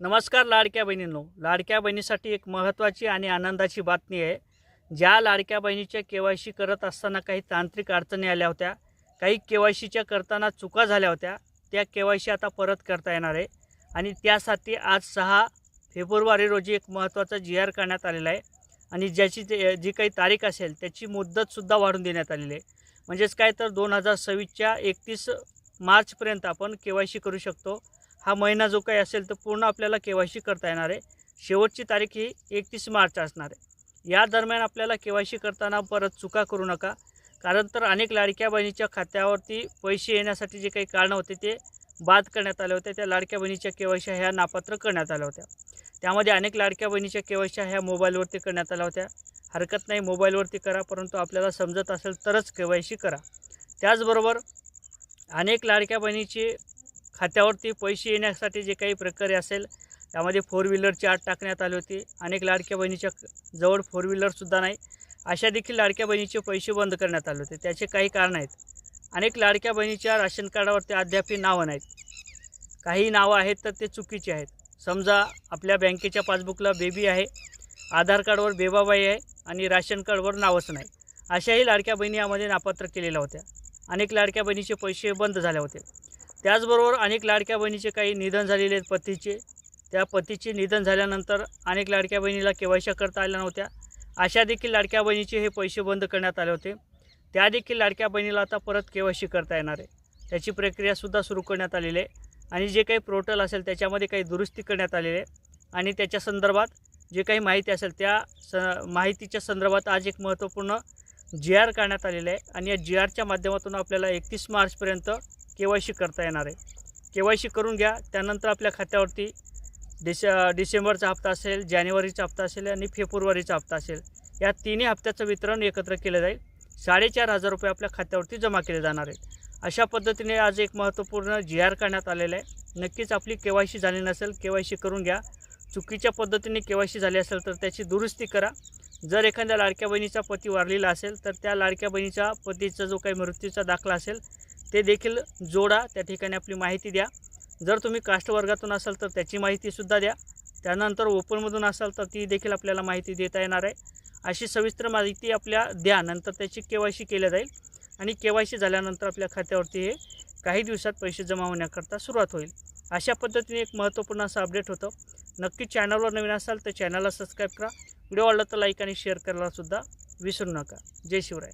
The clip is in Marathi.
नमस्कार लाडक्या बहिणींनो. लाडक्या बहिणीसाठी एक महत्त्वाची आणि आनंदाची बातमी आहे. ज्या लाडक्या बहिणीच्या के वाय सी करत असताना काही तांत्रिक अडचणी आल्या होत्या काही के वाय सीच्या करताना चुका झाल्या होत्या त्या के वाय सी आता परत करता येणार आहे. आणि त्यासाठी आज सहा फेब्रुवारी रोजी एक महत्त्वाचा जी आर करण्यात आलेला आहे. आणि ज्याची ते जी काही तारीख असेल त्याची मुदतसुद्धा वाढून देण्यात आलेली आहे. म्हणजेच काय तर दोन हजार सव्वीसच्या एकतीस मार्चपर्यंत आपण के वाय सी करू शकतो. हा महिना जो काही असेल तर पूर्ण आपल्याला के वाय सी करता येणार आहे. शेवटची तारीख ही एकतीस मार्च असणार आहे. या दरम्यान आपल्याला के वाय सी करताना परत चुका करू नका. कारण तर अनेक लाडक्या बहिणीच्या खात्यावरती पैसे येण्यासाठी जे काही कारणं होते ते बाद करण्यात आले होते. त्या लाडक्या बहिणीच्या के वाय सी ह्या नापात्र करण्यात आल्या होत्या. त्यामध्ये अनेक लाडक्या बहिणीच्या के वाय सी ह्या मोबाईलवरती करण्यात आल्या होत्या. हरकत नाही मोबाईलवरती करा परंतु आपल्याला समजत असेल तरच के वाय सी करा. त्याचबरोबर अनेक लाडक्या बहिणीची खात्यावरती पैसे येण्यासाठी जे काही प्रक्रिया असेल त्यामध्ये फोर व्हीलरची आत टाकण्यात आली होती अनेक लाडक्या बहिणीच्या जवळ फोर व्हीलरसुद्धा नाही. अशा देखील लाडक्या बहिणीचे पैसे बंद करण्यात आले होते. त्याचे काही कारण आहेत. अनेक लाडक्या बहिणीच्या राशन कार्डावरती अद्यापही नावं नाहीत. काही नावं आहेत तर ते चुकीचे आहेत. समजा आपल्या बँकेच्या पासबुकला बेबी आहे आधार कार्डवर बेबाबाई आहे आणि राशन कार्डवर नावच नाही. अशाही लाडक्या बहिणी यामध्ये नापात्र केलेल्या होत्या. अनेक लाडक्या बहिणीचे पैसे बंद झाले होते. त्याचबरोबर अनेक लाडक्या बहिणीचे काही निधन झालेले आहेत पतीचे. त्या पतीचे निधन झाल्यानंतर अनेक लाडक्या बहिणीला केवायशा करता आल्या नव्हत्या. अशा देखील लाडक्या बहिणीचे हे पैसे बंद करण्यात आले होते. त्या देखील लाडक्या बहिणीला आता परत केवायसी करता येणार आहे. त्याची प्रक्रियासुद्धा सुरू करण्यात आलेली आहे. आणि जे काही पोर्टल असेल त्याच्यामध्ये काही दुरुस्ती करण्यात आलेली आहे. आणि त्याच्या संदर्भात जे काही माहिती असेल त्या स माहितीच्या संदर्भात आज एक महत्त्वपूर्ण जी आर काढण्यात आलेलं आहे. आणि या जी आरच्या माध्यमातून आपल्याला एकतीस मार्चपर्यंत के वाय सी करता येणार आहे. के वाय सी करून घ्या. त्यानंतर आपल्या खात्यावरती डिस डिसेंबरचा हप्ता असेल जानेवारीचा हप्ता असेल आणि फेब्रुवारीचा हप्ता असेल. या तिन्ही हप्त्याचं वितरण एकत्र केलं जाईल. साडेचार हजार रुपये आपल्या खात्यावरती जमा केले जाणार आहेत. अशा पद्धतीने आज एक महत्त्वपूर्ण जी आर करण्यात आलेलं आहे. नक्कीच आपली के वाय सी झाली नसेल के वाय सी करून घ्या. चुकीच्या पद्धतीने के वाय सी झाली असेल तर त्याची दुरुस्ती करा. जर एखाद्या लाडक्या बहिणीचा पती वारलेला असेल तर त्या लाडक्या बहिणीचा पतीचा जो काही मृत्यूचा दाखला असेल ते देखील जोडा त्या ठिकाणी आपली माहिती द्या. जर तुम्ही कास्ट वर्गातून असाल तर त्याची माहितीसुद्धा द्या. त्यानंतर ओपनमधून असाल तर ती देखील आपल्याला माहिती देता येणार आहे. अशी सविस्तर माहिती आपल्या द्या नंतर त्याची के वाय सी केल्या जाईल. आणि के वाय सी झाल्यानंतर आपल्या खात्यावरती हे काही दिवसात पैसे जमा होण्याकरता सुरुवात होईल. अशा पद्धतीने एक महत्त्वपूर्ण असं अपडेट होतं. नक्की चॅनलवर नवीन असाल तर चॅनलला सबस्क्राईब करा. व्हिडिओ आवडला तर लाईक आणि शेअर करायलासुद्धा विसरू नका. जय शिवराय.